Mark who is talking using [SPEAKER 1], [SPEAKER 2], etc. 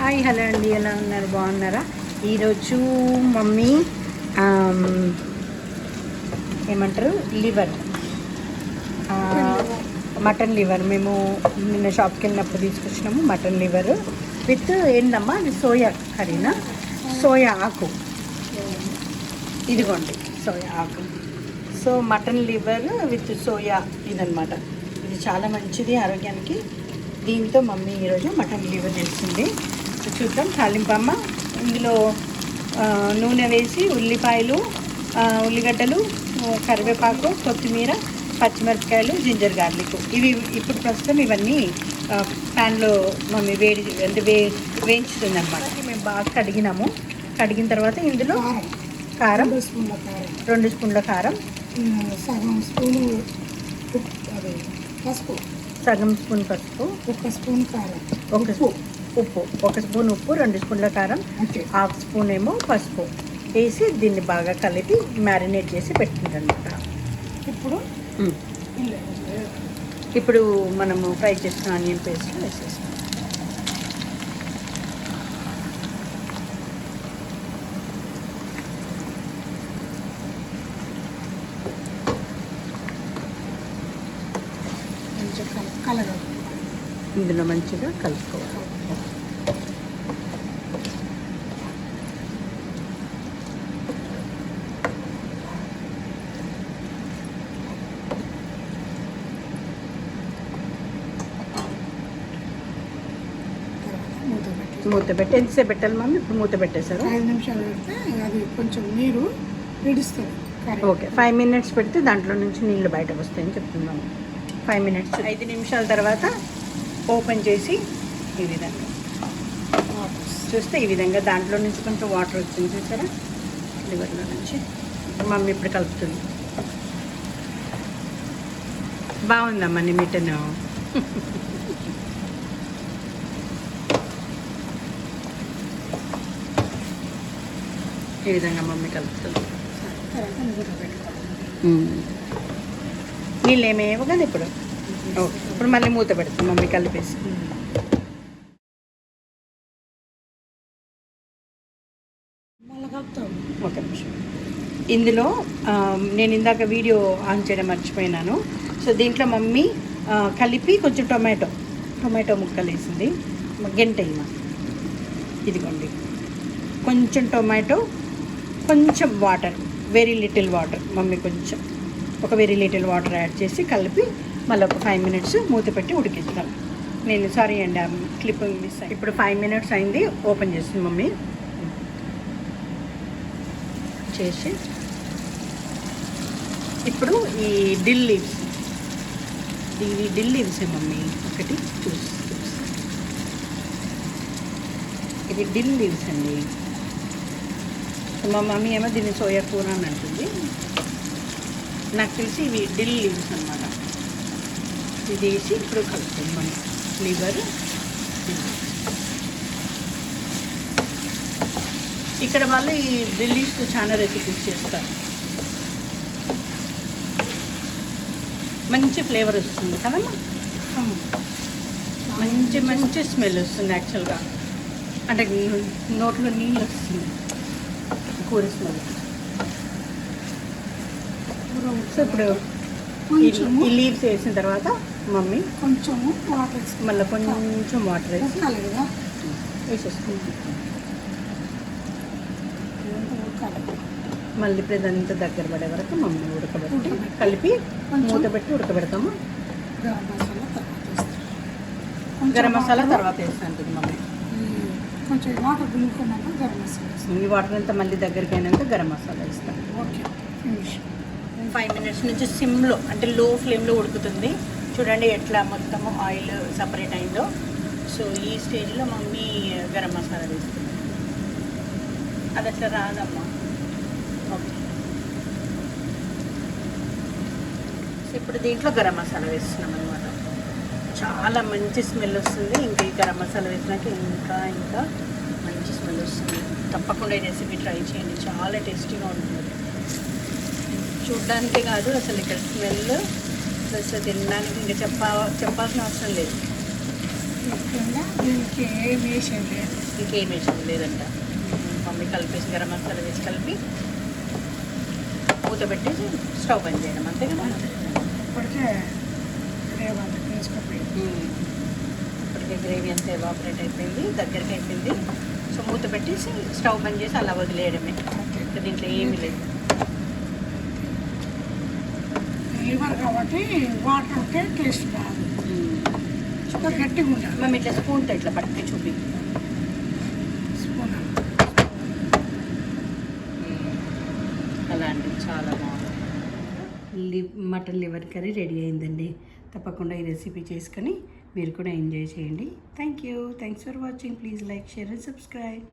[SPEAKER 1] Hi hello అండి. ఎలా ఉన్నారు? బాగున్నారా? ఈరోజు మమ్మీ ఏమంటారు? లివర్. Mutton liver. మేము నిన్న షాప్కి వెళ్ళినప్పుడు తీసుకొచ్చినాము మటన్ లివర్ విత్ ఏంటమ్మా అది సోయా కర్రీనా? సోయా ఆకు. ఇదిగోండి సోయా ఆకు. So mutton liver with soya ఇదనమాట ఇది చాలా మంచిది ఆరోగ్యానికి. దీంతో మమ్మీ ఈరోజు మటన్ లివర్ చేస్తుంది. చూద్దాం. తాలింపమ్మ ఇందులో నూనె వేసి ఉల్లిపాయలు ఉల్లిగడ్డలు కరివేపాకు కొత్తిమీర పచ్చిమిరపకాయలు జింజర్ గార్లిక్. ఇవి ఇప్పుడు ప్రస్తుతం ఇవన్నీ ప్యాన్లో మమ్మీ వేడి అంటే వే వేయించుతుంది అనమాట మేము బాగా కడిగినాము. కడిగిన తర్వాత ఇందులో
[SPEAKER 2] కారం. స్పూన్ల కారం.
[SPEAKER 1] రెండు స్పూన్ల కారం.
[SPEAKER 2] సగం స్పూను పసుపు.
[SPEAKER 1] సగం స్పూన్ పసుపు.
[SPEAKER 2] ఒక స్పూన్ కారం.
[SPEAKER 1] ఒక
[SPEAKER 2] ఉప్పు.
[SPEAKER 1] ఉప్పు. ఒక స్పూన్ ఉప్పు రెండు స్పూన్ల కారం హాఫ్ స్పూన్ ఏమో పసుపు. వేసి దీన్ని బాగా కలిపి మ్యారినేట్ చేసి పెట్టుకుంటానమాట.
[SPEAKER 2] ఇప్పుడు
[SPEAKER 1] ఇప్పుడు మనము ఫ్రై చేసిన ఆనియన్ పేస్ట్ వేసేస్తాం. ఇందులో మంచిగా కలుపుకోవాలి
[SPEAKER 2] తర్వాత మూత పెట్టి
[SPEAKER 1] ఎంతసేపు పెట్టాలి మమ్మీ? ఇప్పుడు మూత పెట్టేశారు?
[SPEAKER 2] ఐదు నిమిషాలు పెడితే అది కొంచెం నీరు విడుస్తుంది
[SPEAKER 1] ఓకే ఫైవ్ మినిట్స్ పెడితే దాంట్లో నుంచి నీళ్ళు బయటకు వస్తాయని చెప్తున్నాము ఫైవ్ మినిట్స్ ఐదు నిమిషాల తర్వాత ఓపెన్ చేసి ఈ విధంగా చూస్తే ఈ విధంగా దాంట్లో నుంచి కొంచెం వాటర్ వచ్చింది చూసారా? లివర్లో నుంచి. మమ్మీ ఇప్పుడు కలుపుతుంది. బాగుందమ్మా నీ మిటను ఈ విధంగా మమ్మీ కలుపుతుంది. నీళ్ళు ఏమేమో కదా ఇప్పుడు? ఓకే ఇప్పుడు మళ్ళీ మూత పెడుతుంది మమ్మీ కలిపేసి. ఒక నిమిషం. ఇందులో నేను ఇందాక వీడియో ఆన్ చేయడం మర్చిపోయినాను. సో దీంట్లో మమ్మీ కలిపి కొంచెం టొమాటో టొమాటో ముక్కలు వేసింది గంట ఇదిగోండి. కొంచెం టొమాటో కొంచెం water very little water mummy కొంచెం ఒక వెరీ లిటిల్ వాటర్ యాడ్ చేసి కలిపి మళ్ళీ ఒక ఫైవ్ మినిట్స్ మూత పెట్టి ఉడికిస్తాం నేను సారీ అండి ఆ క్లిప్ మిస్ అయ్యి. ఇప్పుడు ఫైవ్ మినిట్స్ అయింది ఓపెన్ చేసింది మమ్మీ. చేసి ఇప్పుడు ఈ డిల్ లీవ్స్ ఇవి డిల్ లీవ్స్ మమ్మీ? ఒకటి చూసి చూసి. ఇది డిల్ లీవ్స్ అండి. మా మమ్మీ ఏమో దీన్ని సోయా కూర అని అంటుంది. నాకు తెలిసి ఇవి డిల్ లీవ్స్ అన్నమాట. ఇది వేసి ఇప్పుడు కలుపుతుంది మనం. లివర్ ఇక్కడ వాళ్ళు ఈ రిలీజ్ చాలా రెసిపీస్ చేస్తారు. మంచి ఫ్లేవర్ వస్తుంది కదమ్మా? మంచి మంచి స్మెల్ వస్తుంది యాక్చువల్గా అంటే నోట్లో నీళ్ళు వస్తుంది. కూర స్మెల్ సో ఇప్పుడు ఈ-
[SPEAKER 2] కొంచెము
[SPEAKER 1] ఈ లీవ్స్ వేసిన తర్వాత మమ్మీ
[SPEAKER 2] కొంచెము వాటర్
[SPEAKER 1] మళ్ళీ కొంచెం వాటర్ వేసి
[SPEAKER 2] కదా?
[SPEAKER 1] వేసేసుకుంటాం మళ్ళీ ఇప్పుడు ఇదంతా దగ్గర పడే వరకు మమ్మీ ఉడకబెట్టి. కలిపి. మూత పెట్టి ఉడకబెడతాము?
[SPEAKER 2] గరం మసాలా తర్వాత
[SPEAKER 1] వేస్తాను మమ్మీ.
[SPEAKER 2] కొంచెం వాటర్ పిండుకున్నాక గరం మసాలా
[SPEAKER 1] ఈ వాటర్ అంతా మళ్ళీ దగ్గరికి అయినాక గరం మసాలా వేస్తాను
[SPEAKER 2] ఓకే ఫినిష్.
[SPEAKER 1] ఫైవ్ మినిట్స్ నుంచి సిమ్లో అంటే లో ఫ్లేమ్లో ఉడుకుతుంది. చూడండి ఎట్లా మొత్తం ఆయిల్ సపరేట్ అయిందో. సో ఈ స్టేజ్లో మమ్మీ గరం మసాలా వేస్తుంది. అది అట్లా రాదమ్మా. ఓకే. సో ఇప్పుడు దీంట్లో గరం మసాలా వేస్తున్నాం అనమాట చాలా మంచి స్మెల్ వస్తుంది. ఇంకా ఈ గరం మసాలా వేసినాక ఇంకా ఇంకా మంచి స్మెల్ వస్తుంది. తప్పకుండా ఈ రెసిపీ ట్రై చేయండి. చాలా టేస్టీగా ఉంటుంది. చూడ్డానికే కాదు అసలు ఇక్కడ స్మెల్ ప్లస్ తినడానికి ఇంకా చెప్ప చెప్పాల్సిన అవసరం లేదు.
[SPEAKER 2] ఇంకా వేసేది లేదు.
[SPEAKER 1] ఇంకేం వేసేది లేదంట. మమ్మీ కలిపేసి గరం మసాలా వేసి కలిపి మూత పెట్టేసి స్టవ్ బంద్ చేయడం అంతే కదా.
[SPEAKER 2] ఇప్పటికే
[SPEAKER 1] ఇప్పటికే గ్రేవీ అంతా ఎవాపరేట్ అయిపోయింది దగ్గరికి అయిపోయింది. సో మూత పెట్టేసి స్టవ్ బంద్ చేసి అలా వదిలేయడమే. ఇంకా దీంట్లో ఏమీ లేదు.
[SPEAKER 2] లివర్ కాబట్టి వాటర్ ఉంటే టేస్ట్ రాదు ఇంకా గట్టిగా ఉండాలి.
[SPEAKER 1] మేము ఇట్లా స్పూన్తో ఇట్లా పట్టుకు చూపి
[SPEAKER 2] స్పూన్?
[SPEAKER 1] అలా అండి చాలా బాగుంది. లివ్ మటన్ లివర్ కర్రీ రెడీ అయిందండి. తప్పకుండా ఈ రెసిపీ చేసుకొని మీరు కూడా ఎంజాయ్ చేయండి. Thank you thanks for watching please like share and subscribe